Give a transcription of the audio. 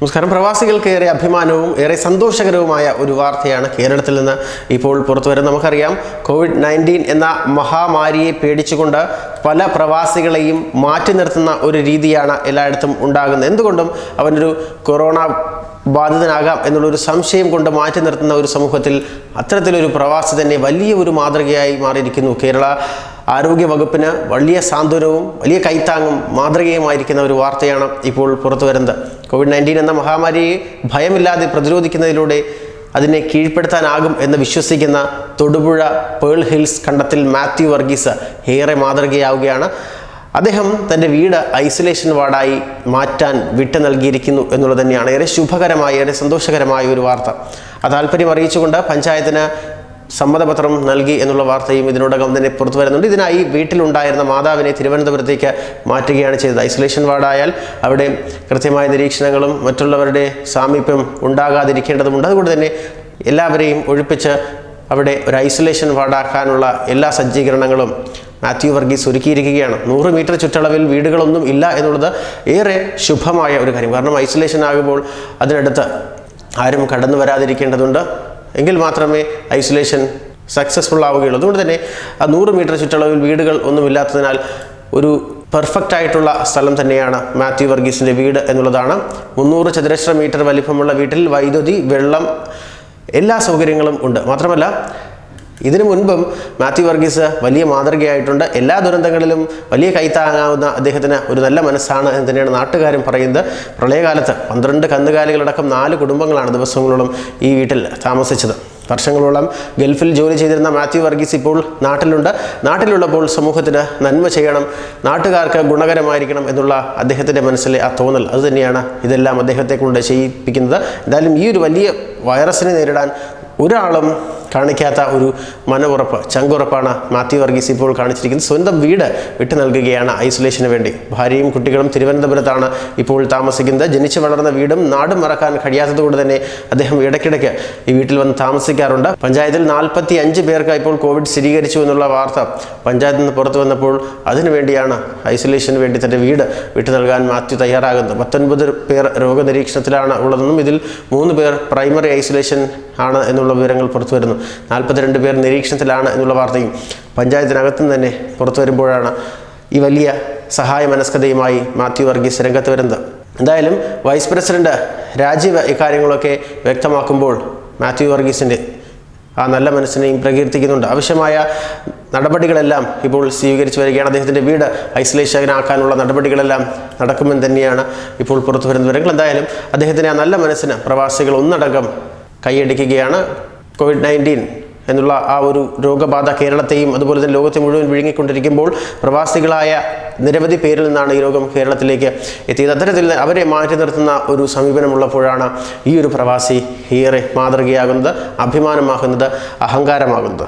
നമസ്കാരം. പ്രവാസികൾക്ക് ഏറെ അഭിമാനവും ഏറെ സന്തോഷകരവുമായ ഒരു വാർത്തയാണ് കേരളത്തിൽ നിന്ന് ഇപ്പോൾ പുറത്തു വരുന്നത്. നമുക്കറിയാം കോവിഡ് നയന്റീൻ എന്ന മഹാമാരിയെ പേടിച്ചുകൊണ്ട് പല പ്രവാസികളെയും മാറ്റി നിർത്തുന്ന ഒരു രീതിയാണ് എല്ലായിടത്തും ഉണ്ടാകുന്നത്. എന്തുകൊണ്ടും അവനൊരു കൊറോണ ബാധിതനാകാം എന്നുള്ളൊരു സംശയം കൊണ്ട് മാറ്റി നിർത്തുന്ന ഒരു സമൂഹത്തിൽ അത്തരത്തിലൊരു പ്രവാസി തന്നെ വലിയ ഒരു മാതൃകയായി മാറിയിരിക്കുന്നു കേരള. ആരോഗ്യ വകുപ്പിന് വലിയ സാന്ത്വനവും വലിയ കൈത്താങ്ങും മാതൃകയുമായിരിക്കുന്ന ഒരു വാർത്തയാണ് ഇപ്പോൾ പുറത്തു വരുന്നത്. കോവിഡ് നയന്റീൻ എന്ന മഹാമാരിയെ ഭയമില്ലാതെ പ്രതിരോധിക്കുന്നതിലൂടെ അതിനെ കീഴ്പ്പെടുത്താനാകും എന്ന് വിശ്വസിക്കുന്ന തൊടുപുഴ പേൾ ഹിൽസ് കണ്ടത്തിൽ മാത്യു വർഗീസ് ഏറെ മാതൃകയാവുകയാണ്. അദ്ദേഹം തന്റെ വീട് ഐസൊലേഷൻ വാർഡായി മാറ്റാൻ വിട്ടു നൽകിയിരിക്കുന്നു എന്നുള്ളത് തന്നെയാണ്. ഏറെ ശുഭകരമായ ഏറെ സന്തോഷകരമായ ഒരു വാർത്ത. ആ താല്പര്യം അറിയിച്ചുകൊണ്ട് പഞ്ചായത്തിന് സമ്മതപത്രം നൽകി എന്നുള്ള വാർത്തയും ഇതിനോടകം തന്നെ പുറത്തു വരുന്നുണ്ട്. ഇതിനായി വീട്ടിലുണ്ടായിരുന്ന മാതാവിനെ തിരുവനന്തപുരത്തേക്ക് മാറ്റുകയാണ് ചെയ്തത്. ഐസൊലേഷൻ വാർഡായാൽ അവിടെ കൃത്യമായ നിരീക്ഷണങ്ങളും മറ്റുള്ളവരുടെ സാമീപ്യം ഉണ്ടാകാതിരിക്കേണ്ടതുണ്ട് അതുകൊണ്ട് തന്നെ എല്ലാവരെയും ഒഴിപ്പിച്ച് അവിടെ ഒരു ഐസൊലേഷൻ വാർഡാക്കാനുള്ള എല്ലാ സജ്ജീകരണങ്ങളും മാത്യു വർഗീസ് ഒരുക്കിയിരിക്കുകയാണ്. നൂറ് മീറ്റർ ചുറ്റളവിൽ വീടുകളൊന്നും ഇല്ല എന്നുള്ളത് ഏറെ ശുഭമായ ഒരു കാര്യം. കാരണം ഐസൊലേഷൻ ആകുമ്പോൾ അതിനടുത്ത് ആരും കടന്നു വരാതിരിക്കേണ്ടതുണ്ട്. എങ്കിൽ മാത്രമേ ഐസൊലേഷൻ സക്സസ്ഫുൾ ആവുകയുള്ളൂ. അതുകൊണ്ട് തന്നെ ആ നൂറ് മീറ്റർ ചുറ്റളവിൽ വീടുകൾ ഒന്നുമില്ലാത്തതിനാൽ ഒരു പെർഫെക്റ്റ് ആയിട്ടുള്ള സ്ഥലം തന്നെയാണ് മാത്യു വർഗീസിന്റെ വീട് എന്നുള്ളതാണ്. മുന്നൂറ് ചതുരശ്ര മീറ്റർ വലിപ്പമുള്ള വീട്ടിൽ വൈദ്യുതി വെള്ളം എല്ലാ സൗകര്യങ്ങളും ഉണ്ട്. മാത്രമല്ല ഇതിനു മുൻപും മാത്യു വർഗീസ് വലിയ മാതൃകയായിട്ടുണ്ട്. എല്ലാ ദുരന്തങ്ങളിലും വലിയ കൈത്താങ്ങാവുന്ന അദ്ദേഹത്തിന് ഒരു നല്ല മനസ്സാണ് എന്ന് തന്നെയാണ് നാട്ടുകാരും പറയുന്നത്. പ്രളയകാലത്ത് പന്ത്രണ്ട് കന്നുകാലികളടക്കം നാല് കുടുംബങ്ങളാണ് ദിവസങ്ങളോളം ഈ വീട്ടിൽ താമസിച്ചത്. വർഷങ്ങളോളം ഗൾഫിൽ ജോലി ചെയ്തിരുന്ന മാത്യു വർഗീസ് ഇപ്പോൾ നാട്ടിലുണ്ട്. നാട്ടിലുള്ളപ്പോൾ സമൂഹത്തിന് നന്മ ചെയ്യണം നാട്ടുകാർക്ക് ഗുണകരമായിരിക്കണം എന്നുള്ള അദ്ദേഹത്തിന്റെ മനസ്സിലെ ആ തോന്നൽ. അതുതന്നെയാണ് ഇതെല്ലാം അദ്ദേഹത്തെ കൊണ്ട് ചെയ്യിപ്പിക്കുന്നത്. എന്തായാലും ഈ ഒരു വലിയ വൈറസിനെ നേരിടാൻ ഒരാളും കാണിക്കാത്ത ഒരു മനവുറപ്പ് ചങ്കുറപ്പാണ് മാത്യു വർഗീസ് ഇപ്പോൾ കാണിച്ചിരിക്കുന്നത്. സ്വന്തം വീട് വിട്ടു നൽകുകയാണ് ഐസൊലേഷന് വേണ്ടി. ഭാര്യയും കുട്ടികളും തിരുവനന്തപുരത്താണ് ഇപ്പോൾ താമസിക്കുന്നത്. ജനിച്ചു വളർന്ന വീടും നാടും മറക്കാൻ കഴിയാത്തതുകൊണ്ട് തന്നെ അദ്ദേഹം ഇടയ്ക്കിടയ്ക്ക് ഈ വീട്ടിൽ വന്ന് താമസിക്കാറുണ്ട്. പഞ്ചായത്തിൽ നാൽപ്പത്തി അഞ്ച് പേർക്ക് ഇപ്പോൾ കോവിഡ് സ്ഥിരീകരിച്ചു എന്നുള്ള വാർത്ത പഞ്ചായത്തിൽ നിന്ന് പുറത്തു വന്നപ്പോൾ അതിനുവേണ്ടിയാണ് ഐസൊലേഷന് വേണ്ടി തന്റെ വീട് വിട്ടു നൽകാൻ മാത്യു തയ്യാറാകുന്നത്. പത്തൊൻപത് പേർ രോഗനിരീക്ഷണത്തിലാണ് ഉള്ളതെന്നും ഇതിൽ മൂന്ന് പേർ പ്രൈമറി ഐസൊലേഷൻ ആണ് എന്നുള്ള വിവരങ്ങൾ പുറത്തു വരുന്നു. നാൽപ്പത്തിരണ്ട് പേർ നിരീക്ഷണത്തിലാണ് എന്നുള്ള വാർത്തയും പഞ്ചായത്തിനകത്തും തന്നെ പുറത്തു വരുമ്പോഴാണ് ഈ വലിയ സഹായ മനസ്കതയുമായി മാത്യു വർഗീസ് രംഗത്ത് വരുന്നത്. എന്തായാലും വൈസ് പ്രസിഡന്റ് രാജീവ് ഇക്കാര്യങ്ങളൊക്കെ വ്യക്തമാക്കുമ്പോൾ മാത്യു വർഗീസിന്റെ ആ നല്ല മനസ്സിനെയും പ്രകീർത്തിക്കുന്നുണ്ട്. ആവശ്യമായ നടപടികളെല്ലാം ഇപ്പോൾ സ്വീകരിച്ചു വരികയാണ്. അദ്ദേഹത്തിന്റെ വീട് ഐസൊലേഷനാക്കാനുള്ള നടപടികളെല്ലാം നടക്കുമെന്ന് തന്നെയാണ് ഇപ്പോൾ പുറത്തു വരുന്ന വിവരങ്ങൾ. എന്തായാലും അദ്ദേഹത്തിന്റെ ആ നല്ല മനസ്സിന് പ്രവാസികൾ ഒന്നടങ്കം കൈയടിക്കുകയാണ്. കോവിഡ് നയന്റീൻ എന്നുള്ള ആ ഒരു രോഗബാധ കേരളത്തെയും അതുപോലെ തന്നെ ലോകത്തെ മുഴുവൻ വിഴുങ്ങിക്കൊണ്ടിരിക്കുമ്പോൾ പ്രവാസികളായ നിരവധി പേരിൽ നിന്നാണ് ഈ രോഗം കേരളത്തിലേക്ക് എത്തിയത്. അത്തരത്തിൽ അവരെ മാറ്റി നിർത്തുന്ന ഒരു സമീപനമുള്ളപ്പോഴാണ് ഈ ഒരു പ്രവാസി ഏറെ മാതൃകയാകുന്നത് അഭിമാനമാകുന്നത് അഹങ്കാരമാകുന്നത്.